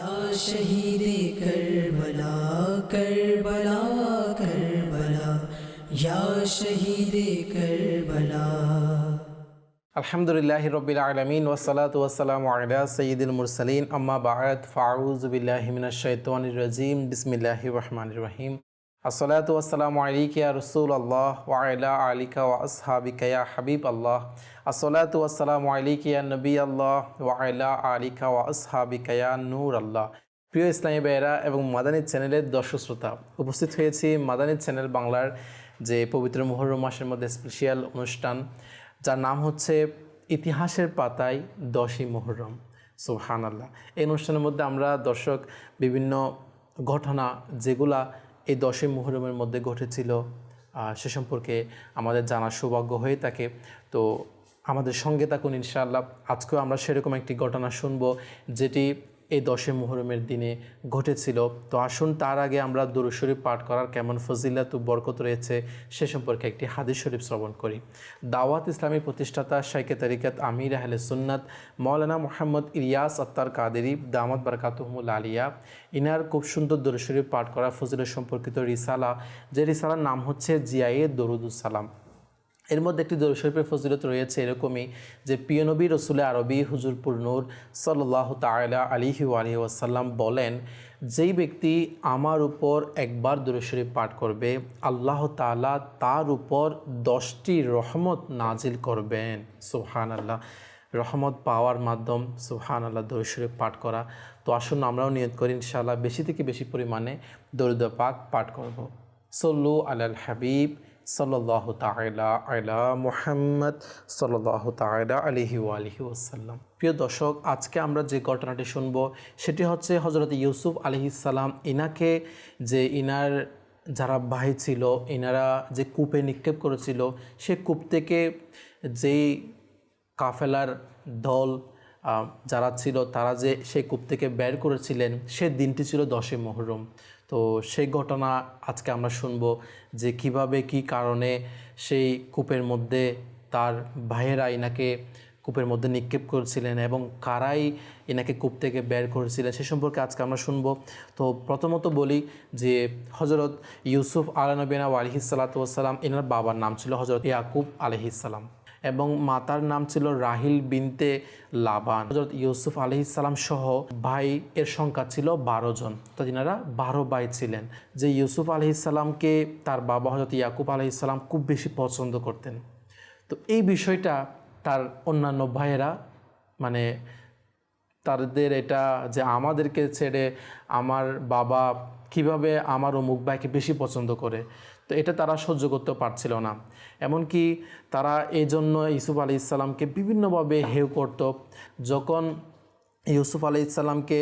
یا شہید کربلا کربلا کربلا، یا شہید کربلا۔ الحمد للہ رب العالمین وصلاۃ والسلام علیہ سید المرسلین، اما بعد، فاعوذ باللہ من الشیطان الرجیم، بسم اللہ الرحمن الرحیم۔ আসসালাত ওয়াসালাম আলিকা রসুল আল্লাহ ওয়াইলা আলিকা ওয়া আসহাবিকা ইয়া হাবিব আল্লাহ আসসালাত ওয়াসালাম আলিকা ইয়া নবী আল্লাহ ওয়াইলা আলিকা ওয়া আসহাবিকা ইয়া নূর আল্লাহ প্রিয় ইসলামী ভাইয়েরা এবং মাদানী চ্যানেলের দর্শক শ্রোতা, উপস্থিত হয়েছি মাদানী চ্যানেল বাংলার যে পবিত্র মুহরম মাসের মধ্যে স্পেশিয়াল অনুষ্ঠান, যার নাম হচ্ছে ইতিহাসের পাতায় দশই মুহরম সুহান আল্লাহ এই অনুষ্ঠানের মধ্যে আমরা দর্শক বিভিন্ন ঘটনা যেগুলা এই দশই মুহরমের মধ্যে ঘটেছিল সে সম্পর্কে আমাদের জানার সৌভাগ্য হয়ে থাকে। তো আমাদের সঙ্গে থাকুন ইনশাআল্লাহ। আজকেও আমরা সেরকম একটি ঘটনা শুনব, যেটি এই দশে মুহরমের দিনে ঘটেছিল। তো আসুন তার আগে আমরা দুরু শরীফ পাঠ করার কেমন ফজিলাত বরকত রয়েছে সে সম্পর্কে একটি হাদিস শরীফ শ্রবণ করি। দাওয়াত ইসলামী প্রতিষ্ঠাতা শাইকে তারিকাত আমির আহলে সুন্নাত মৌলানা মোহাম্মদ ইলিয়াস আত্তার কাদেরি, দামাত বারকাতহমুল আলিয়া, ইনার খুব সুন্দর দুরু শরীফ পাঠ করা ফজিলত সম্পর্কিত রিসালা। যে রিসালার নাম হচ্ছে জিয়ায়ে দরুদুসালাম এর মধ্যে একটি দরুদ শরীফের ফজিলত রয়েছে এরকমই যে প্রিয় নবী রসুল আরবি হুজুরপুর নূর সাল্লাহ তালা আলিহি আলহি ওয়াসাল্লাম বলেন, যেই ব্যক্তি আমার উপর একবার দরুদ শরীফ পাঠ করবে, আল্লাহ তাআলা তার উপর দশটি রহমত নাজিল করবেন। সুহান আল্লাহ রহমত পাওয়ার মাধ্যম সুহান আল্লাহ দরুদ শরীফ পাঠ করা। তো আসুন আমরাও নিয়ত করি, ইনশাআল্লাহ বেশি থেকে বেশি পরিমাণে দরুদ পাক পাঠ করব। সল্লু আলাল হাবিব। সাল্লাহ তালা আলা মুহাম্মদ সাল্লাহ তালা আলহি আলহি ওসাল্লাম প্রিয় দর্শক, আজকে আমরা যে ঘটনাটি শুনব, সেটি হচ্ছে হজরত ইউসুফ আলহিসাল্লাম ইনাকে যে ইনার যারা ভাই ছিল, ইনারা যে কূপে নিক্ষেপ করেছিল, সে কূপ থেকে যেই কাফেলার দল যারা ছিল, তারা যে সেই কূপ থেকে বের করেছিলেন, সে দিনটি ছিল দশই মহরম। তো সেই ঘটনা আজকে আমরা শুনব যে কীভাবে, কি কারণে সেই কূপের মধ্যে তার ভাইয়েরা ইনাকে কূপের মধ্যে নিক্ষেপ করেছিলেন এবং কারাই এনাকে কূপ থেকে বের করেছিলেন, সে সম্পর্কে আজকে আমরা শুনব। তো প্রথমত বলি যে হজরত ইউসুফ আলানবিনা আলহিসাল্লাতাম এনার বাবার নাম ছিল হজরত ইয়াকুব আলহিসাল্লাম এবং মাতার নাম ছিল রাহিল বিনতে লাবান। হজরত ইউসুফ আলহিসাল্লাম সহ ভাই এর সংখ্যা ছিল বারো জন। তো তিনারা বারো ভাই ছিলেন, যে ইউসুফ আলহিসাল্লামকে তার বাবা হজরত ইয়াকুব আলহিসাল্লাম খুব বেশি পছন্দ করতেন। তো এই বিষয়টা তার অন্যান্য ভাইয়েরা মানে তাদের এটা যে আমাদেরকে ছেড়ে আমার বাবা কীভাবে আমার অমুক ভাইকে বেশি পছন্দ করে তো এটা তারা সহ্য করতে পারছিল না। এমনকি তারা এই জন্য ইসুফ আলি ইসলামকে বিভিন্নভাবে হেউ করত। যখন ইউসুফ আলি ইসলামকে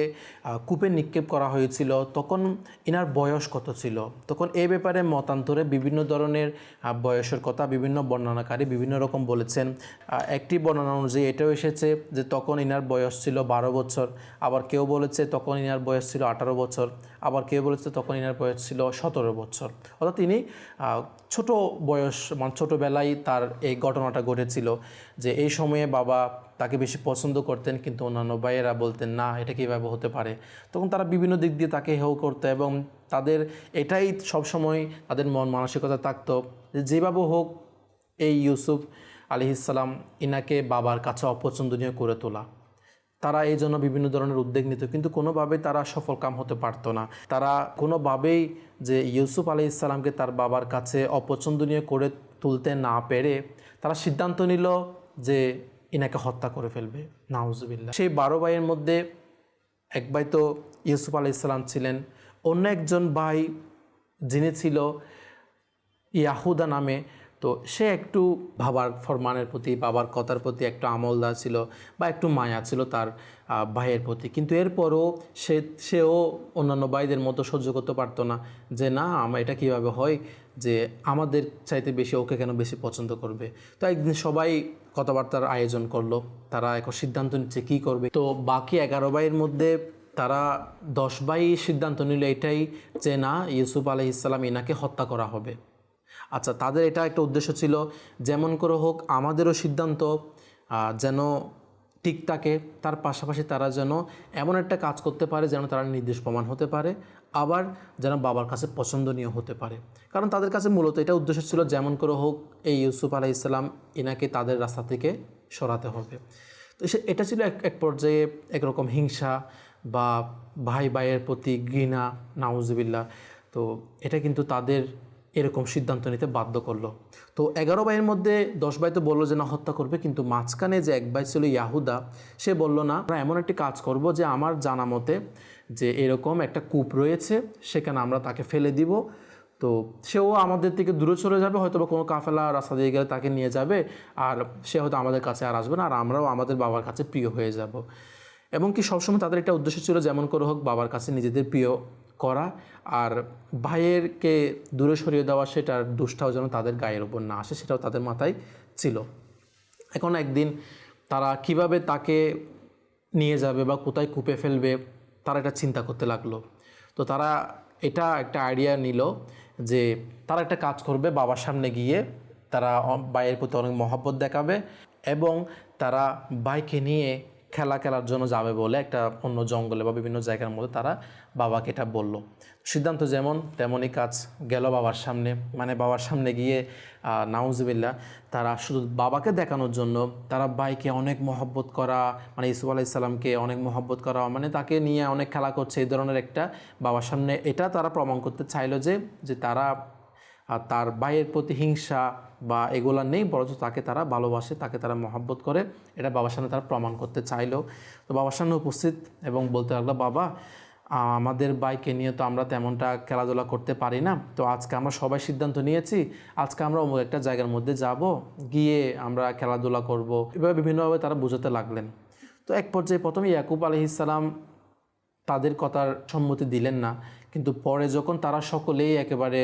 কূপে নিক্ষেপ করা হয়েছিল। তখন ইনার বয়স কত ছিল? তখন এই ব্যাপারে মতান্তরে বিভিন্ন ধরনের বয়সের কথা, বিভিন্ন বর্ণনাকারী বিভিন্ন রকম বলেছেন। একটি বর্ণনা অনুযায়ী এটাও এসেছে যে তখন ইনার বয়স ছিল বারো বছর। আবার কেউ বলেছে তখন ইনার বয়স ছিল আঠারো বছর। আবার কেউ বলেছে তখন ইনার বয়স ছিল সতেরো বছর। অর্থাৎ তিনি ছোট বয়স মানে ছোটোবেলায় তার এই ঘটনাটা ঘটেছিল। যে এই সময়ে বাবা তাকে বেশি পছন্দ করতেন, কিন্তু অন্যান্য ভাইয়েরা বলতেন, না, এটা কীভাবে হতে পারে? তখন তারা বিভিন্ন দিক দিয়ে তাকে হেউ করতো এবং তাদের এটাই সবসময় তাদের মন মানসিকতা থাকতো যে যেভাবে হোক এই ইউসুফ আলিহিসাল্লাম ইনাকে বাবার কাছে অপছন্দনীয় করে তোলা। তারা এই জন্য বিভিন্ন ধরনের উদ্যোগ নিত, কিন্তু কোনোভাবেই তারা সফল কাম হতে পারতো না। তারা কোনোভাবেই যে ইউসুফ আলি ইসলামকে তার বাবার কাছে অপছন্দনীয় করে তুলতে না পেরে তারা সিদ্ধান্ত নিল যে ইনাকে হত্যা করে ফেলবে নাউজুবিল্লা সেই বারো ভাইয়ের মধ্যে এক ভাই তো ইউসুফ আলি ইসলাম ছিলেন। অন্য একজন ভাই যিনি ছিল ইয়াহুদা নামে, তো সে একটু বাবার ফরমানের প্রতি, বাবার কথার প্রতি একটু আমলদার ছিল বা একটু মায়া ছিল তার ভাইয়ের প্রতি। কিন্তু এরপরও সে, সেও অন্যান্য ভাইদের মতো সহ্য করতে পারতো না যে, না আমার এটা কীভাবে হয়? যে আমাদের চাইতে বেশি ওকে কেন বেশি পছন্দ করবে? তো একদিন সবাই কথাবার্তার আয়োজন করল, তারা এখন সিদ্ধান্ত নিচ্ছে কী করবে। তো বাকি এগারো বাইয়ের মধ্যে তারা দশ বাই সিদ্ধান্ত নিল এটাই যে না, ইউসুফ আলহ ইসলাম ইনাকে হত্যা করা হবে। আচ্ছা তাদের এটা একটা উদ্দেশ্য ছিল, যেমন করে হোক আমাদেরও সিদ্ধান্ত যেন ঠিক থাকে। তার পাশাপাশি তারা যেন এমন একটা কাজ করতে পারে যেন তারা নির্দেশ প্রমাণ হতে পারে। আবার যেন বাবার কাছে পছন্দনীয় হতে পারে। কারণ তাদের কাছে মূলত এটা উদ্দেশ্য ছিল যেমন করে হোক এই ইউসুফ আলাহ ইসলাম এনাকে তাদের রাস্তা থেকে সরাতে হবে। তো এটা ছিল এক এক পর্যায়ে একরকম হিংসা বা ভাই ভাইয়ের প্রতি ঘৃণা নাউজবিল্লা তো এটা কিন্তু তাদের এরকম সিদ্ধান্ত নিতে বাধ্য করল। তো এগারো ভাইয়ের মধ্যে দশ ভাই তো বলল যে, না, হত্যা করবে। কিন্তু মাঝখানে যে এক ভাই ছিল ইয়াহুদা, সে বলল, না, আমরা এমন একটি কাজ করব যে আমার জানা মতে যে এরকম একটা কূপ রয়েছে, সেখানে আমরা তাকে ফেলে দিব। তো সেও আমাদের থেকে দূরে চলে যাবে হয়তো বা কোনো কাফেলা রাস্তা দিয়ে গেলে তাকে নিয়ে যাবে, আর সে হয়তো আমাদের কাছে আর আসবে না, আর আমরাও আমাদের বাবার কাছে প্রিয় হয়ে যাব। এবং কি সবসময় তাদের একটা উদ্দেশ্য ছিল যেমন করে হোক, বাবার কাছে নিজেদের প্রিয় করা, আর ভাইয়েরকে দূরে সরিয়ে দেওয়া, সেটার দুষ্টাও যেন তাদের গায়ের উপর না আসে, সেটাও তাদের মাথায় ছিল। এখন একদিন তারা কীভাবে তাকে নিয়ে যাবে বা কোথায় কূপে ফেলবে তারা এটা চিন্তা করতে লাগল। তো তারা এটা একটা আইডিয়া নিল যে তারা একটা কাজ করবে, বাবার সামনে গিয়ে তারা বাইয়ের প্রতি অনেক মহব্বত দেখাবে এবং তারা বাইকে নিয়ে খেলা খেলার জন্য যাবে বলে একটা অন্য জঙ্গলে বা বিভিন্ন জায়গার মধ্যে তারা বাবাকে এটা বলল। সিদ্ধান্ত যেমন তেমনই কাজ গেল বাবার সামনে। মানে বাবার সামনে গিয়ে নাউজবিল্লা তারা শুধু বাবাকে দেখানোর জন্য, তারা বাইকে অনেক মহব্বত করা মানে ইসুফ আলাইসাল্লামকে অনেক মহব্বত করা মানে তাকে নিয়ে অনেক খেলা করছে, এই ধরনের একটা বাবার সামনে। এটা তারা প্রমাণ করতে চাইলো যে যে তারা আর তার ভাইয়ের প্রতি হিংসা বা এগুলা নেই, বরঞ্চ তাকে তারা ভালোবাসে, তাকে তারা মহাব্বত করে। এটা বাবার সামনে তারা প্রমাণ করতে চাইলো তো বাবার সামনে উপস্থিত এবং বলতে লাগল, বাবা, আমাদের বাইকে নিয়ে তো আমরা তেমনটা খেলাধুলা করতে পারি না। তো আজকে আমরা সবাই সিদ্ধান্ত নিয়েছি, আজকে আমরা অমুক একটা জায়গার মধ্যে যাব, গিয়ে আমরা খেলাধুলা করব। এভাবে বিভিন্নভাবে তারা বোঝাতে লাগলেন। তো এক পর্যায়ে প্রথমে ইয়াকুব আলহিসাল্লাম তাদের কথার সম্মতি দিলেন না। কিন্তু পরে যখন তারা সকলেই একেবারে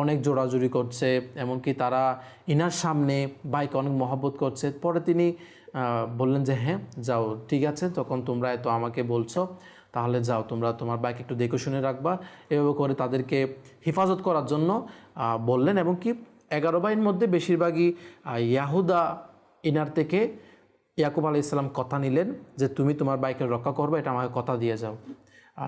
অনেক জোড়াজুড়ি করছে, এমনকি তারা ইনার সামনে বাইক অনেক মহব্বত করছে, পরে তিনি বললেন যে হ্যাঁ যাও, ঠিক আছে, তখন তোমরা এত আমাকে বলছো, তাহলে যাও, তোমরা তোমার বাইক একটু দেখে শুনে রাখবা। এভাবে করে তাদেরকে হেফাজত করার জন্য বললেন এবং কি এগারো বাইয়ের মধ্যে বেশিরভাগই ইয়াহুদা ইনার থেকে ইয়াকুব আলি ইসলাম কথা নিলেন যে, তুমি তোমার বাইকের রক্ষা করবে, এটা আমাকে কথা দিয়ে যাও।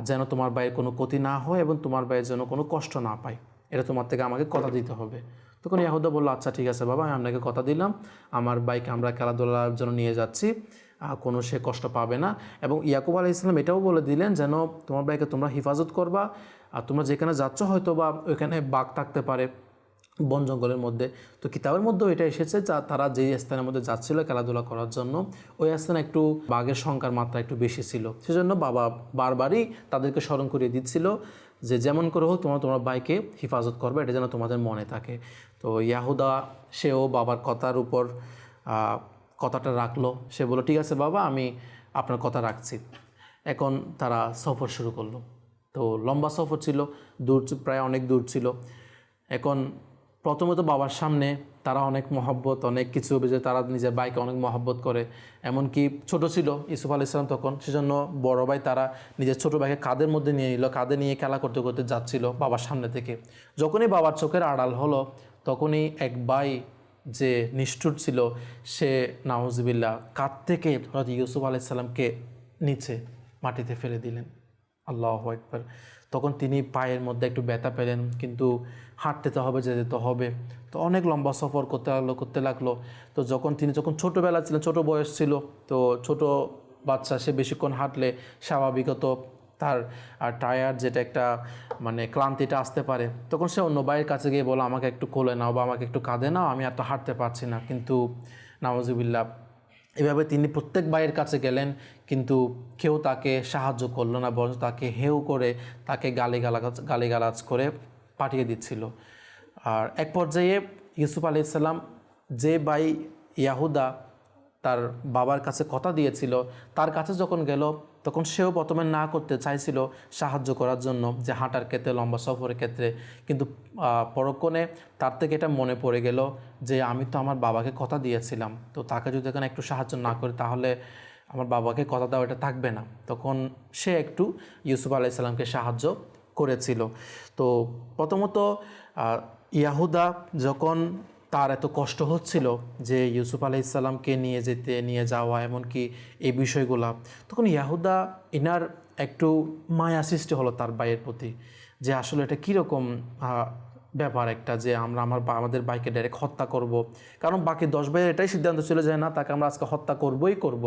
যেন তোমার বাইয়ের কোনো ক্ষতি না হয় এবং তোমার বাইয়ের যেন কোনো কষ্ট না পায়। এটা তোমার থেকে আমাকে কথা দিতে হবে। তখন ইয়াহুদা বলল আচ্ছা ঠিক আছে বাবা, আমি আপনাকে কথা দিলাম। আমার বাইকে আমরা খেলাধুলার জন্য নিয়ে যাচ্ছি কোনো সে কষ্ট পাবে না। এবং ইয়াকুব আলি ইসলাম এটাও বলে দিলেন, যেন তোমার বাইকে তোমরা হেফাজত করবা, আর তোমরা যেখানে যাচ্ছ হয়তো বা ওইখানে বাঘ থাকতে পারে। বন জঙ্গলের মধ্যে। তো কিতাবের মধ্যেও এটা এসেছে যা তারা যেই স্থানের মধ্যে যাচ্ছিল খেলাধুলা করার জন্য, ওই স্থানে একটু বাঘের সংখ্যার মাত্রা একটু বেশি ছিল। সেজন্য বাবা বারবারই তাদেরকে স্মরণ করিয়ে দিচ্ছিল যে যেমন করে হোক তোমরা তোমার বাইকে হেফাজত করবে, এটা যেন তোমাদের মনে থাকে। তো ইয়াহুদা সেও বাবার কথার উপর কথাটা রাখল। সে বলল, ঠিক আছে বাবা, আমি আপনার কথা রাখছি। এখন তারা সফর শুরু করল। তো লম্বা সফর ছিল, দূর, প্রায় অনেক দূর ছিল। এখন প্রথমত বাবার সামনে তারা অনেক মহব্বত, অনেক কিছু যে তারা নিজের বাইকে অনেক মহব্বত করে। এমনকি ছোট ছিল ইসুফ আল ইসলাম তখন, সেজন্য বড় ভাই তারা নিজের ছোট ভাইকে কাঁধের মধ্যে নিয়ে নিল, কাঁধে নিয়ে খেলা করতে করতে যাচ্ছিল বাবার সামনে থেকে। যখনই বাবার চোখের আড়াল হলো, তখনই এক ভাই যে নিষ্ঠুর ছিল, সে নাউজবিল্লা কাঁধ থেকে ইউসুফ আলাইসাল্লামকে নিচে মাটিতে ফেলে দিলেন। আল্লাহ একবার তখন তিনি পায়ের মধ্যে একটু ব্যথা পেলেন, কিন্তু হাঁটতে তো হবে, যেতে তো হবে। তো অনেক লম্বা সফর করতে লাগল করতে লাগল। তো যখন তিনি যখন ছোটোবেলা ছিলেন, ছোট বয়স ছিল, তো ছোট বাচ্চা, সে বেশিক্ষণ হাঁটলে স্বাভাবিকত তার আর টায়ার যেটা একটা মানে ক্লান্তিটা আসতে পারে। তখন সে অন্য ভাইয়ের কাছে গিয়ে বলো আমাকে একটু কোলে নাও বা আমাকে একটু কাঁধে নাও, আমি আর তো হাঁটতে পারছি না। কিন্তু নামাজুবিল্লাহ এভাবে তিনি প্রত্যেক ভাইয়ের কাছে গেলেন, কিন্তু কেউ তাকে সাহায্য করল না, বরঞ্চ তাকে হেউ করে তাকে গালিগালাজ গালিগালাজ করে পাঠিয়ে দিচ্ছিল। আর এক পর্যায়ে ইউসুফ আলি ইসলাম যে ভাই ইয়াহুদা তার বাবার কাছে কথা দিয়েছিল, তার কাছে যখন গেল তখন সেও প্রথমে না করতে চাইছিল সাহায্য করার জন্য যে হাঁটার ক্ষেত্রে, লম্বা সফরের ক্ষেত্রে। কিন্তু পরক্ষণে তার থেকে এটা মনে পড়ে গেল যে আমি তো আমার বাবাকে কথা দিয়েছিলাম। তো তাকে যদি এখানে একটু সাহায্য না করি তাহলে আমার বাবাকে কথা দেওয়া এটা থাকবে না। তখন সে একটু ইউসুফ আলাইসাল্লামকে সাহায্য করেছিল। তো প্রথমত ইয়াহুদা যখন তার এত কষ্ট হচ্ছিল যে ইউসুফ আলাইসাল্লামকে নিয়ে যেতে, নিয়ে যাওয়া, এমনকি এই বিষয়গুলা তখন ইয়াহুদা ইনার একটু মায়া সৃষ্টি হলো তার ভাইয়ের প্রতি, যে আসলে এটা কীরকম ব্যাপার একটা যে আমরা আমার আমাদের বাইকে ডাইরেক্ট হত্যা করব। কারণ বাকি দশ ভাইয়ের এটাই সিদ্ধান্ত ছিল যে না, তাকে আমরা আজকে হত্যা করবই করব।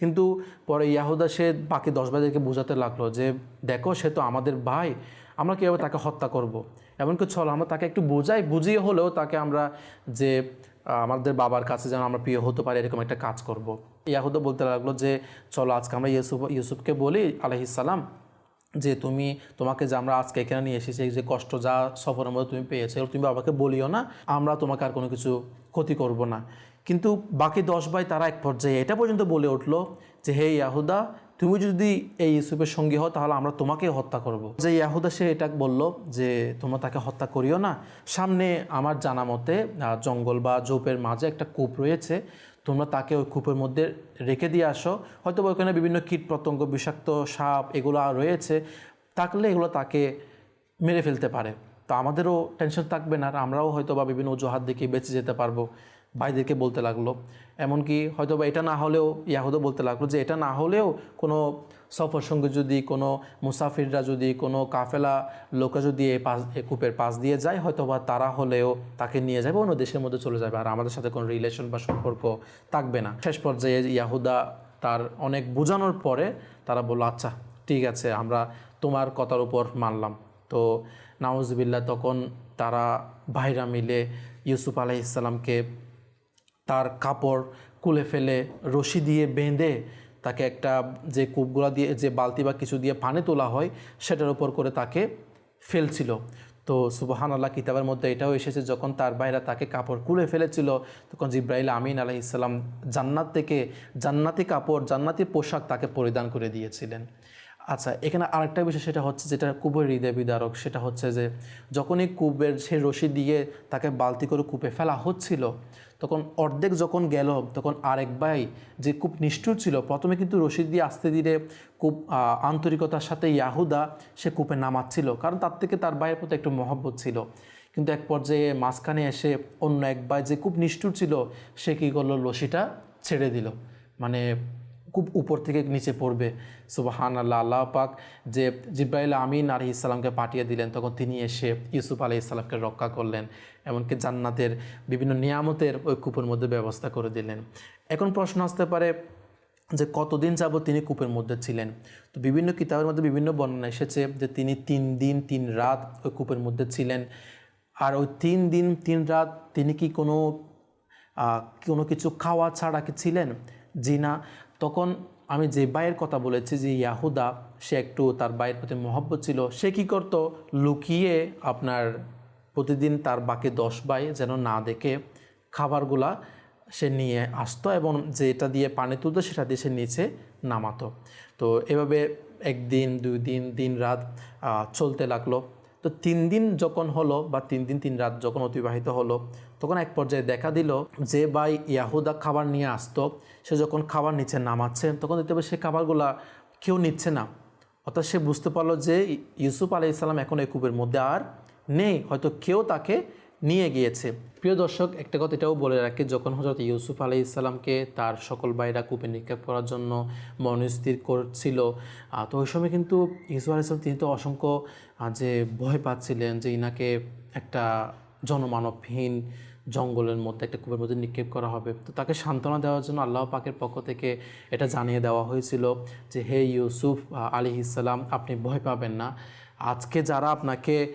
কিন্তু পরে ইয়াহুদা সে বাকি দশ ভাইদেরকে বোঝাতে লাগল যে, দেখো সে তো আমাদের ভাই আমরা কীভাবে তাকে হত্যা করব। এমনকি চলো, আমরা তাকে একটু বোঝাই, বুঝিয়ে হলেও তাকে আমরা যে আমাদের বাবার কাছে যেন আমরা প্রিয় হতে পারি, এরকম একটা কাজ করব। ইয়াহুদা বলতে লাগল যে, চলো, আজকে আমরা ইউসুফ, ইউসুফকে বলি আলহিসাল্লাম যে তুমি, তোমাকে যে আমরা আজকে এখানে নিয়ে এসেছি যে কষ্ট যা সফরের মধ্যে তুমি পেয়েছ তুমি বাবাকে বলিও না, আমরা তোমাকে আর কোনো কিছু ক্ষতি করব না কিন্তু বাকি দশ ভাই তারা এক পর্যায়ে এটা পর্যন্ত বলে উঠল যে, হে ইয়াহুদা তুমি যদি এই ইউসুফের সঙ্গী হও, তাহলে আমরা তোমাকেই হত্যা করব। যে ইয়াহুদা, সে এটা বলল যে, তোমরা তাকে হত্যা করিও না। সামনে আমার জানা মতে জঙ্গল বা জোপের মাঝে একটা কূপ রয়েছে। তোমরা তাকে ওই কূপের মধ্যে রেখে দিয়ে আসো। হয়তো বা ওখানে বিভিন্ন কীট পতঙ্গ বিষাক্ত সাপ এগুলো রয়েছে। থাকলে এগুলো তাকে মেরে ফেলতে পারে। তো আমাদেরও টেনশন থাকবে না, আর আমরাও হয়তো বা বিভিন্ন অজুহাত দেখে বেঁচে যেতে পারব। ভাইদেরকে বলতে লাগল। এমনকি হয়তো বা এটা না হলেও ইয়াহুদও বলতে লাগল যে এটা না হলেও কোনো সফর সঙ্গে যদি, কোনো মুসাফিররা যদি, কোনো কাফেলা লোকে যদি এই পাশ কূপের পাশ দিয়ে যায় হয়তো বা তারা হলেও তাকে নিয়ে যাবে, অন্য দেশের মধ্যে চলে যাবে। আর আমাদের সাথে কোনো রিলেশন বা সম্পর্ক থাকবে না। শেষ পর্যায়ে ইয়াহুদা তার অনেক বোঝানোর পরে তারা বলল আচ্ছা ঠিক আছে, আমরা তোমার কথার উপর মানলাম। তো নাউজবিল্লা তখন তারা ভাইরা মিলে ইউসুফ আলাহ ইসলামকে তার কাপড় কুলে ফেলে রশি দিয়ে বেঁধে তাকে একটা যে কূপগুলা দিয়ে, যে বালতি বা কিছু দিয়ে পানি তোলা হয়, সেটার উপর করে তাকে ফেলছিল। তো সুবাহান আল্লাহ কিতাবের মধ্যে এটাও এসেছে, যখন তার বাইরা তাকে কাপড় কুলে ফেলেছিল, তখন জিব্রাইল আমিন আলাহ ইসলাম জান্নাত থেকে জান্নাতি কাপড়, জান্নাতি পোশাক তাকে পরিধান করে দিয়েছিলেন। আচ্ছা এখানে আরেকটা বিষয়, সেটা হচ্ছে যেটা কূপের হৃদয় বিদারক, সেটা হচ্ছে যে যখনই কূপের সেই রশি দিয়ে তাকে বালতি করে কূপে ফেলা হচ্ছিল তখন অর্ধেক যখন গেল, তখন আরেক ভাই যে খুব নিষ্ঠুর ছিল, প্রথমে কিন্তু রশিদ দিয়ে আসতে দিলে খুব আন্তরিকতার সাথে ইয়াহুদা সে কূপে নামাচ্ছিল, কারণ তার থেকে তার ভাইয়ের প্রতি একটু মহব্বত ছিল। কিন্তু এক পর্যায়ে মাঝখানে এসে অন্য এক ভাই যে খুব নিষ্ঠুর ছিল, সে কী করল? রশিটা ছেড়ে দিল। মানে খুব উপর থেকে নিচে পড়বে। সুবাহান আল্লাহ আল্লাহ পাক যে জিব্রাইল আমিন আলি ইসলামকে পাঠিয়ে দিলেন, তখন তিনি এসে ইউসুফ আলি ইসলামকে রক্ষা করলেন এমনকি জান্নাতের বিভিন্ন নিয়ামতের ওই কূপের মধ্যে ব্যবস্থা করে দিলেন। এখন প্রশ্ন আসতে পারে যে কতদিন যাবত তিনি কূপের মধ্যে ছিলেন? তো বিভিন্ন কিতাবের মধ্যে বিভিন্ন বর্ণনা এসেছে যে তিনি তিন দিন, তিন রাত ওই কূপের মধ্যে ছিলেন। আর ওই তিন দিন, তিন রাত তিনি কি কোনো কোনো কিছু খাওয়া ছাড়া কি ছিলেন? জি না। তখন আমি যে ভাইয়ের কথা বলেছি, যে ইয়াহুদা, সে একটু তার বাইয়ের প্রতি মহব্বত ছিল, সে কী করত? লুকিয়ে আপনার প্রতিদিন তার বাকি দশ বাই যেন না দেখে খাবারগুলা সে নিয়ে আসতো এবং যেটা দিয়ে পানি তুলতো, সেটা দিয়ে সে নিচে নামাতো। তো এভাবে একদিন, দুই দিন দিন রাত চলতে লাগল। তো তিন দিন যখন হলো বা তিন দিন, তিন রাত যখন অতিবাহিত হলো তখন এক পর্যায়ে দেখা দিল যে ভাই ইয়াহুদা খাবার নিয়ে আসতো। সে যখন খাবার নিচে নামাচ্ছে, তখন দেখতে পাবে সে খাবারগুলা কেউ নিচ্ছে না। অর্থাৎ সে বুঝতে পারল যে ইউসুফ আলি ইসলাম এখন এই কূপের মধ্যে আর নেই, হয়তো কেউ তাকে নিয়ে গিয়েছে। প্রিয় দর্শক, একটা কথা এটাও বলে রাখি, যখন হজরত ইউসুফ আলি ইসলামকে তার সকল ভাইরা কূপে নিক্ষেপ করার জন্য মনস্থির করছিল তো ওই সময় কিন্তু ইউসুফ আলি ইসলাম তিনি তো অসংখ্য যে ভয় পাচ্ছিলেন যে ইনাকে একটা জনমানবহীন জঙ্গলের মধ্যে, একটা কূপের মধ্যে নিক্ষেপ করা হবে। তো তাকে সান্ত্বনা দেওয়ার জন্য আল্লাহ পাকের পক্ষ থেকে এটা জানিয়ে দেওয়া হয়েছিল যে, হে ইউসুফ আলি ইসালাম আপনি ভয় পাবেন না। আজকে যারা আপনাকে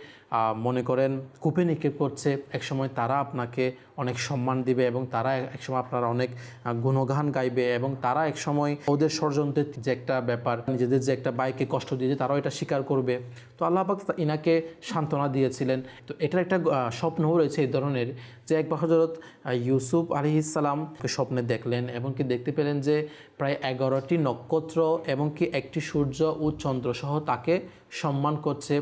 মনে করেন কূপে নিক্ষেপ করছে, একসময় তারা আপনাকে অনেক সম্মান দিবে এবং তারা একসময় আপনার অনেক গুণগান গাইবে এবং তারা একসময় ওদের ষড়যন্ত্রের যে একটা ব্যাপার, নিজেদের যে একটা বাইকে কষ্ট দিয়েছে, তারাও এটা স্বীকার করবে। তো আল্লাহ পাক ইনাকে সান্ত্বনা দিয়েছিলেন। তো এটার একটা স্বপ্নও রয়েছে এই ধরনের যে একবার হজরত ইউসুফ আলি ইসলাম স্বপ্নে দেখলেন এবং কি দেখতে পেলেন যে প্রায় এগারোটি নক্ষত্র এবং কি একটি সূর্য ও চন্দ্র সহ তাকে সম্মান করছে।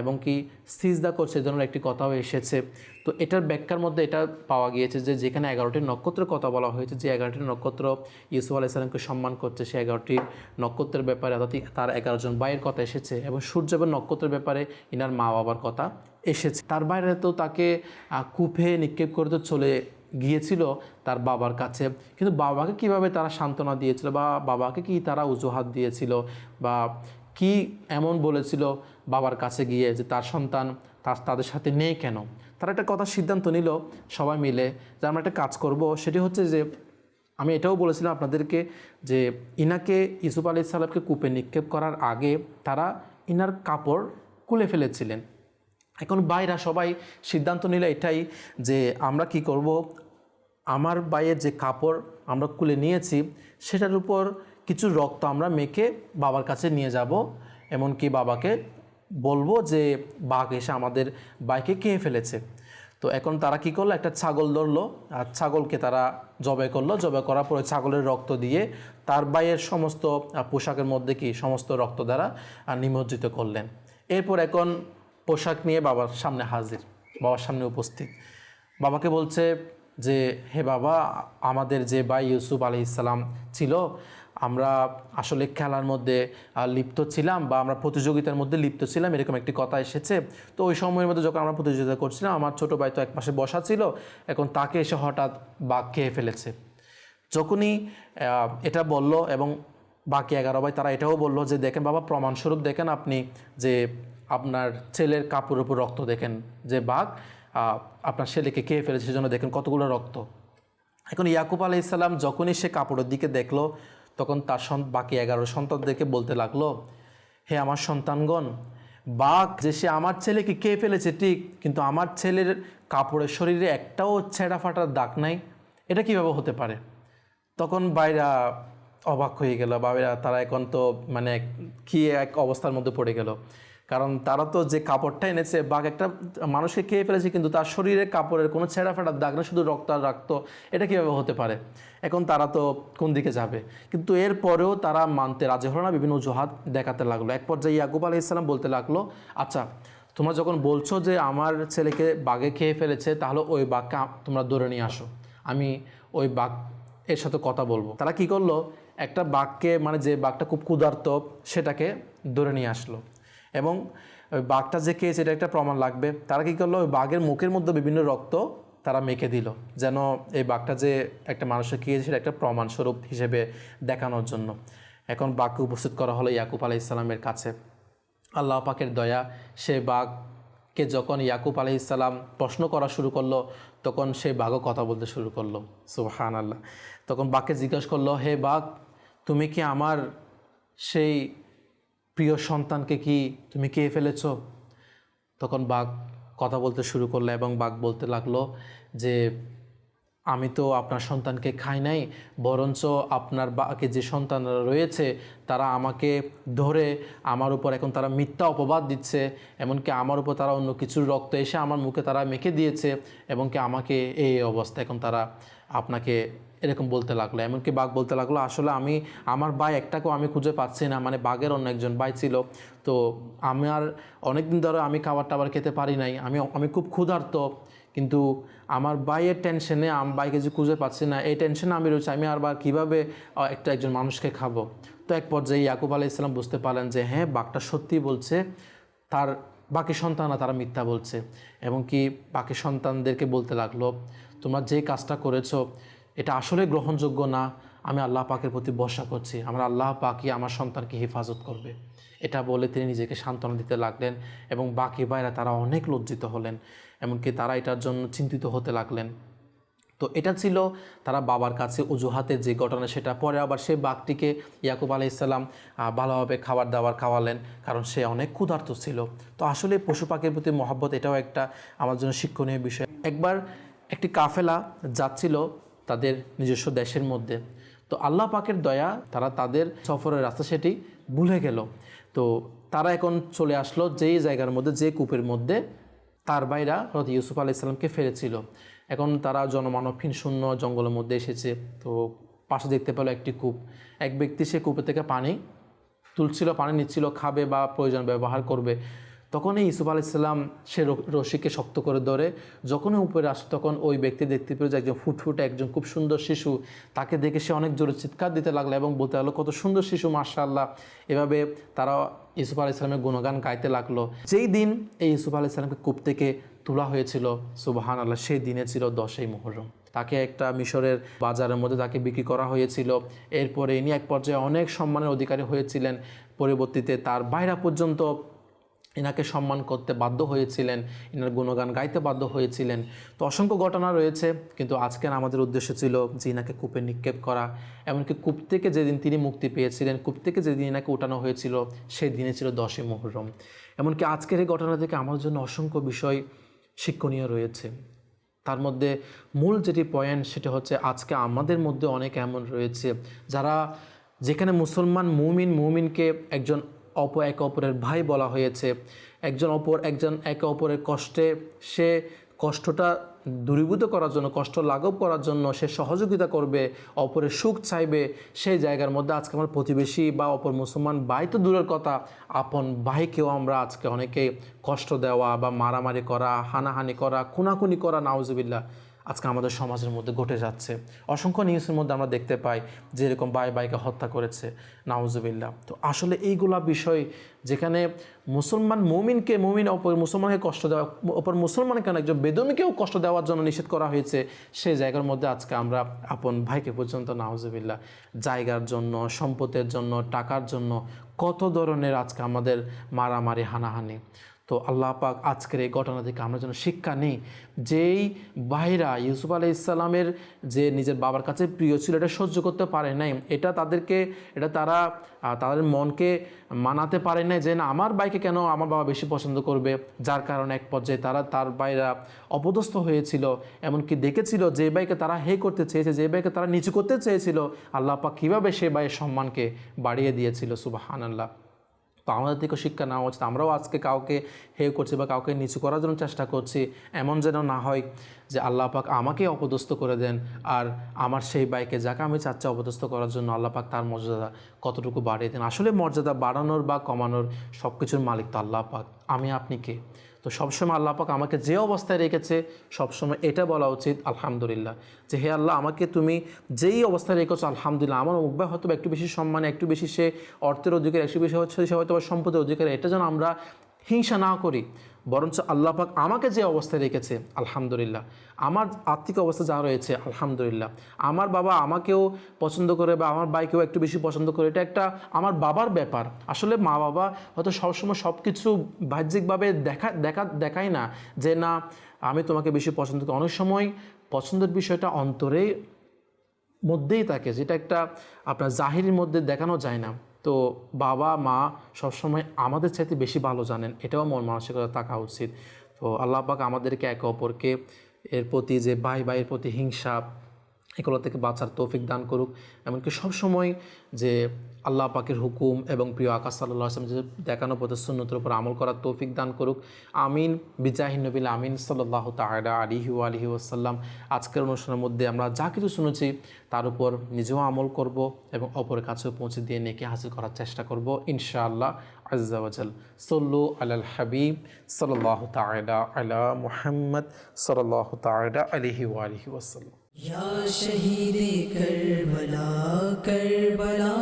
এবং কি সিজদা করছে, এই ধরনের একটি কথাও এসেছে। তো এটার ব্যাখ্যার মধ্যে এটা পাওয়া গিয়েছে যে যেখানে এগারোটি নক্ষত্রের কথা বলা হয়েছে, যে এগারোটি নক্ষত্র ইউসুফ আলাইসালামকে সম্মান করছে, সে এগারোটি নক্ষত্রের ব্যাপারে অর্থাৎ তার এগারো জন ভাইয়ের কথা এসেছে এবং সূর্য এবং নক্ষত্রের ব্যাপারে ইনার মা বাবার কথা এসেছে। তার বাইরে তো তাকে কূপে নিক্ষেপ করে তো চলে গিয়েছিল তার বাবার কাছে। কিন্তু বাবাকে কীভাবে তারা সান্ত্বনা দিয়েছিল বা বাবাকে কি তারা অজুহাত দিয়েছিল বা কি এমন বলেছিল বাবার কাছে গিয়ে যে তার সন্তান তার, তাদের সাথে নেই কেন? তারা একটা কথা সিদ্ধান্ত নিল সবাই মিলে যে আমরা একটা কাজ করব, সেটি হচ্ছে যে আমি এটাও বলেছিলাম আপনাদেরকে যে ইনাকে ইসুফ আলি সাল্লামকে কূপে নিক্ষেপ করার আগে তারা ইনার কাপড় খুলে ফেলেছিলেন। এখন বাইরা সবাই সিদ্ধান্ত নিল এটাই যে আমরা কি করব? আমার বাইয়ের যে কাপড় আমরা খুলে নিয়েছি, সেটার উপর কিছু রক্ত আমরা মেখে বাবার কাছে নিয়ে যাব, এমনকি বাবাকে বলব যে, বাঘ এসে আমাদের বাইকে খেয়ে ফেলেছে। তো এখন তারা কি করল? একটা ছাগল ধরলো, আর ছাগলকে তারা জবাই করল। জবাই করার পরে ছাগলের রক্ত দিয়ে তার বাইয়ের সমস্ত পোশাকের মধ্যে কি? সমস্ত রক্ত দ্বারা নিমজ্জিত করলেন। এরপর এখন পোশাক নিয়ে বাবার সামনে হাজির, বাবার সামনে উপস্থিত। বাবাকে বলছে যে, হে বাবা, আমাদের যে ভাই ইউসুফ আলি ইসলাম ছিল আমরা আসলে খেলার মধ্যে লিপ্ত ছিলাম বা আমরা প্রতিযোগিতার মধ্যে লিপ্ত ছিলাম, এরকম একটি কথা এসেছে। তো ওই সময়ের মধ্যে যখন আমরা প্রতিযোগিতা করছিলাম, আমার ছোটো ভাই তো এক পাশে বসা ছিল, এখন তাকে এসে হঠাৎ বাঘ খেয়ে ফেলেছে। যখনই এটা বলল এবং বাকি এগারো ভাই তারা এটাও বলল যে, দেখেন বাবা, প্রমাণস্বরূপ দেখেন আপনি যে, আপনার ছেলের কাপড়ের উপর রক্ত দেখেন যে বাঘ আপনার ছেলেকে খেয়ে ফেলেছে, সেজন্য দেখেন কতগুলো রক্ত। এখন ইয়াকুব আলাই ইসলাম যখনই সে কাপড়ের দিকে দেখল তখন তার বাকি এগারো সন্তানদেরকে বলতে লাগল, হে আমার সন্তানগণ, বাঘ যে সে আমার ছেলেকে কে ফেলেছে, ঠিক, কিন্তু আমার ছেলের কাপড়ের শরীরে একটাও ছেঁড়া ফাটার দাগ নাই। এটা কীভাবে হতে পারে? তখন বাইরা অবাক হয়ে গেল বাবেরা তারা এখন তো মানে কি এক অবস্থার মধ্যে পড়ে গেল। কারণ তারা তো যে কাপড়টা এনেছে, বাঘ একটা মানুষকে খেয়ে ফেলেছে, কিন্তু তার শরীরে কাপড়ের কোনো ছেঁড়া ফাটার দাগ না শুধু রক্ত আর এটা কীভাবে হতে পারে? এখন তারা তো কোন দিকে যাবে? কিন্তু এরপরেও তারা মানতে রাজি হলো না, বিভিন্ন অজুহাত দেখাতে লাগল। এক পর্যায়ে ইয়াকুব আলি ইসলাম বলতে লাগল আচ্ছা তোমরা যখন বলছো যে আমার ছেলেকে বাঘে খেয়ে ফেলেছে, তাহলে ওই বাঘকে তোমরা ধরে নিয়ে আসো। আমি ওই বাঘ এর সাথে কথা বলব। তারা কি করল? একটা বাঘকে মানে যে বাঘটা খুব ক্ষুধার্ত, সেটাকে ধরে নিয়ে আসলো। এবং ওই বাঘটা যে খেয়েছে, এটা একটা প্রমাণ লাগবে। তারা কী করল? ওই বাঘের মুখের মধ্যে বিভিন্ন রক্ত তারা মেখে দিল। যেন এই বাঘটা যে একটা মানুষের খেয়েছে, সেটা একটা প্রমাণস্বরূপ হিসেবে দেখানোর জন্য। এখন বাঘকে উপস্থিত করা হলো ইয়াকুব আলাহ ইসলামের কাছে। আল্লাহ পাকের দয়া, সে বাঘকে যখন ইয়াকুব আলহ ইসলাম প্রশ্ন করা শুরু করল, তখন সে বাঘও কথা বলতে শুরু করল। সুবহান আল্লাহ তখন বাঘকে জিজ্ঞাসা করল, হে বাঘ, তুমি কি আমার সেই প্রিয় সন্তানকে কি তুমি খেয়ে ফেলেছ? তখন বাঘ কথা বলতে শুরু করল এবং বাঘ বলতে লাগল যে, আমি তো আপনার সন্তানকে খাই নাই, বরঞ্চ আপনার বাকি যে সন্তানরা রয়েছে, তারা আমাকে ধরে আমার উপর এখন তারা মিথ্যা অপবাদ দিচ্ছে, এমনকি আমার উপর তারা অন্য কিছুর রক্ত এসে আমার মুখে তারা মেখে দিয়েছে, এবং কি আমাকে এই অবস্থা এখন তারা আপনাকে এরকম বলতে লাগল, এমনকি বাঘ বলতে লাগল, আসলে আমি, আমার ভাই একটাকেও আমি খুঁজে পাচ্ছি না মানে বাঘের অন্য একজন ভাই ছিল। তো আমার অনেক দিন ধরে আমি খাবার টাবার খেতে পারি নাই, আমি আমি খুব ক্ষুধার্ত, কিন্তু আমার বাইয়ের টেনশনে আমি বাইকে যে খুঁজে পাচ্ছি না, এই টেনশনে আমি রয়েছে, আমি আর বা কীভাবে একটা একজন মানুষকে খাব? তো এক পর্যায়ে ইয়াকুব আলাহ ইসলাম বুঝতে পারলেন যে হ্যাঁ বাঘটা সত্যি বলছে, তার, বাকি সন্তানরা তারা মিথ্যা বলছে, এবং কি বাকি সন্তানদেরকে বলতে লাগল, তোমরা যে কাজটা করেছ এটা আসলে গ্রহণযোগ্য না, আমি আল্লাহ পাকের প্রতি ভরসা করছি। আমার আল্লাহ পাকই আমার সন্তানকে হেফাজত করবে। এটা বলে তিনি নিজেকে সান্ত্বনা দিতে লাগলেন এবং বাকি ভাইরা তারা অনেক লজ্জিত হলেন, এমনকি তারা এটার জন্য চিন্তিত হতে লাগলেন। তো এটা ছিল তারা বাবার কাছে অজুহাতের যে ঘটনা, সেটা পরে আবার সেই বাঘটিকে ইয়াকুব আলাহ ইসলাম ভালোভাবে খাবার দাবার খাওয়ালেন, কারণ সে অনেক ক্ষুধার্ত ছিল। তো আসলে পশু পাখির প্রতি মহব্বত এটাও একটা আমার জন্য শিক্ষণীয় বিষয়। একবার একটি কাফেলা যাচ্ছিল তাদের নিজস্ব দেশের মধ্যে। তো আল্লাহ পাকের দয়া, তারা তাদের সফরের রাস্তা সেটি ভুলে গেল। তো তারা এখন চলে আসলো যেই জায়গার মধ্যে, যে কূপের মধ্যে তার ভাইরা হয়তো ইউসুফ আলাহ ইসলামকে ফেলেছিল। এখন তারা জনমানবহীন শূন্য জঙ্গলের মধ্যে এসেছে। তো পাশে দেখতে পেল একটি কূপ। এক ব্যক্তি সে কূপে থেকে পানি তুলছিল, পানি নিচ্ছিল, খাবে বা প্রয়োজন ব্যবহার করবে। তখন এই ইসুফ আলাইসাল্লাম সে রশিকে শক্ত করে ধরে। যখনই উপরে আসে, তখন ওই ব্যক্তি দেখতে পেল যে একজন ফুটফুটে একজন খুব সুন্দর শিশু। তাকে দেখে সে অনেক জোরে চিৎকার দিতে লাগল এবং বলতে লাগল, কত সুন্দর শিশু মার্শাল্লাহ এভাবে তারা ইসুফ আলাইসাল্লামের গুণগান গাইতে লাগল। যেই দিন এই ইসুফ আলাইসাল্লামকে কূপ থেকে তোলা হয়েছিল সুবাহান আল্লাহ সেই দিনে ছিল দশই মোহরম তাকে একটা মিশরের বাজারের মধ্যে তাকে বিক্রি করা হয়েছিল। এরপরে ইনি এক পর্যায়ে অনেক সম্মানের অধিকারী হয়েছিলেন। পরবর্তীতে তার বাইরা পর্যন্ত এনাকে সম্মান করতে বাধ্য হয়েছিলেন, এনার গুণগান গাইতে বাধ্য হয়েছিলেন। তো অসংখ্য ঘটনা রয়েছে, কিন্তু আজকের আমাদের উদ্দেশ্য ছিল যে এনাকে কূপে নিক্ষেপ করা, এমনকি কূপ থেকে যেদিন তিনি মুক্তি পেয়েছিলেন, কূপ থেকে যেদিন এনাকে উঠানো হয়েছিল, সেই দিনে ছিল দশই মুহররম এমনকি আজকের এই ঘটনা থেকে আমার জন্য অসংখ্য বিষয় শিক্ষণীয় রয়েছে। তার মধ্যে মূল যেটি পয়েন্ট, সেটা হচ্ছে আজকে আমাদের মধ্যে অনেক এমন রয়েছে, যারা যেখানে মুসলমান মুমিন মুমিনকে একজন অপ এক অপরের ভাই বলা হয়েছে। একজন অপর, একজন একে অপরের কষ্টে সে কষ্টটা দূরীভূত করার জন্য, কষ্ট লাঘব করার জন্য সে সহযোগিতা করবে, অপরের সুখ চাইবে। সেই জায়গার মধ্যে আজকে আমার প্রতিবেশী বা অপর মুসলমান ভাই তো দূরের কথা। আপন ভাইকেও আমরা আজকে অনেকে কষ্ট দেওয়া বা মারামারি করা, হানাহানি করা, খুনাখুনি করা, নাউজুবিল্লাহ। আজকে আমাদের সমাজের মধ্যে ঘটে যাচ্ছে। অসংখ্য নিউজের মধ্যে আমরা দেখতে পাই যে এরকম বাই বাইকে হত্যা করেছে, নাউজুবিল্লাহ। তো আসলে এইগুলা বিষয় যেখানে মুসলমান মুমিনকে মুমিন অপর মুসলমানকে কষ্ট দেওয়া অপর মুসলমান কেন একজন বেদমিকেও কষ্ট দেওয়ার জন্য নিষেধ করা হয়েছে সেই জায়গার মধ্যে আজকে আমরা আপন ভাইকে পর্যন্ত, নাউজুবিল্লাহ, জায়গার জন্য, সম্পদের জন্য, টাকার জন্য কত ধরনের আজকে আমাদের মারামারি, হানাহানি। তো আল্লাহ পাক আজকের এই ঘটনা থেকে আমরা যেন শিক্ষা নিই। যেই ভাইরা ইউসুফ আলাই ইসলামের যে নিজের বাবার কাছে প্রিয় ছিল, এটা সহ্য করতে পারে নাই। এটা তাদেরকে, এটা তারা তাদের মনকে মানাতে পারে নাই যে, না, আমার বাইকে কেন আমার বাবা বেশি পছন্দ করবে? যার কারণে এক পর্যায়ে তারা, তার বাইরা অপদস্থ হয়েছিল। এমনকি দেখেছিল যে বাইকে তারা হে করতে চেয়েছে, যে বাইকে তারা নিচু করতে চেয়েছিল। আল্লাহ পাক কীভাবে সে বাইয়ের সম্মানকে বাড়িয়ে দিয়েছিল সুবাহান আল্লাহ তো আমাদের থেকেও শিক্ষা নেওয়া উচিত। আমরাও আজকে কাউকে হে করছি বা কাউকে নিচু করার জন্য চেষ্টা করছি, এমন যেন না হয় যে আল্লাহ পাক আমাকে অপদস্থ করে দেন আর আমার সেই বাইকে যাকে আমি চাচ্ছি অপদস্থ করার জন্য আল্লাহ পাক তার মর্যাদা কতটুকু বাড়িয়ে দেন। আসলে মর্যাদা বাড়ানোর বা কমানোর সব কিছুর মালিক তো আল্লাহ পাক। আমি, আপনি কে? তো সবসময় আল্লাহ পাক আমাকে যে অবস্থায় রেখেছে, সবসময় এটা বলা উচিত, আলহামদুলিল্লাহ। যে হে আল্লাহ, আমাকে তুমি যেই অবস্থায় রেখেছো, আলহামদুলিল্লাহ, আমার মুখবা হয়তো একটু বেশি সম্মানে, একটু বেশি সে অর্থের অধিকার, একটু বেশি হচ্ছে সে হয়তো সম্পদের অধিকার, এটা যেন আমরা হিংসা না করি। বরঞ্চ আল্লাহ পাক আমাকে যে অবস্থায় রেখেছে, আলহামদুলিল্লাহ। আমার আর্থিক অবস্থা যা রয়েছে, আলহামদুলিল্লাহ। আমার বাবা আমাকেও পছন্দ করে বা আমার ভাইকেও একটু বেশি পছন্দ করে। এটা একটা আমার বাবার ব্যাপার। আসলে মা বাবা হয়তো সবসময় সব কিছু বাহ্যিকভাবে দেখা দেখা, দেখায় না যে, না, আমি তোমাকে বেশি পছন্দ করি। অনেক সময় পছন্দের বিষয়টা অন্তরে মধ্যেই থাকে, যেটা একটা আপনার জাহিরের মধ্যে দেখানো যায় না। তো বাবা, মা সবসময় আমাদের চাইতে বেশি ভালো জানেন। এটাও মন মানসিকতা থাকা উচিত। তো আল্লাহ আমাদেরকে একে অপরকে এর প্রতি যে ভাই ভাইয়ের প্রতি হিংসা এগুলো থেকে বাঁচার তৌফিক দান করুক। এমনকি সবসময় যে আল্লাহ পাকের হুকুম এবং প্রিয় আকাশ সাল্লাহ আসলাম যে দেখানো পথে উপর আমল করার তৌফিক দান করুক। আমিন। বিজাহিন নবিল আমিন সাল্লাহ তায়দা আলিহি আলিহি ওসাল্লাম আজকের অনুষ্ঠানের মধ্যে আমরা যা কিছু শুনেছি তার উপর নিজেও আমল করব এবং অপরের কাছেও পৌঁছে দিয়ে নেকে হাসিল করার চেষ্টা করব ইনশাআল্লাহ আজাল সল্লু আলাল হাবিব সাল্লাহ তায়দা আলা মুহাম্মদ সাল্লাহ তায়দা আলিহি আলিহি ওসাল্লাম یا شہید کربلا کربلا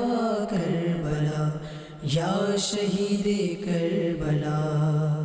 کربلا یا شہید کربلا۔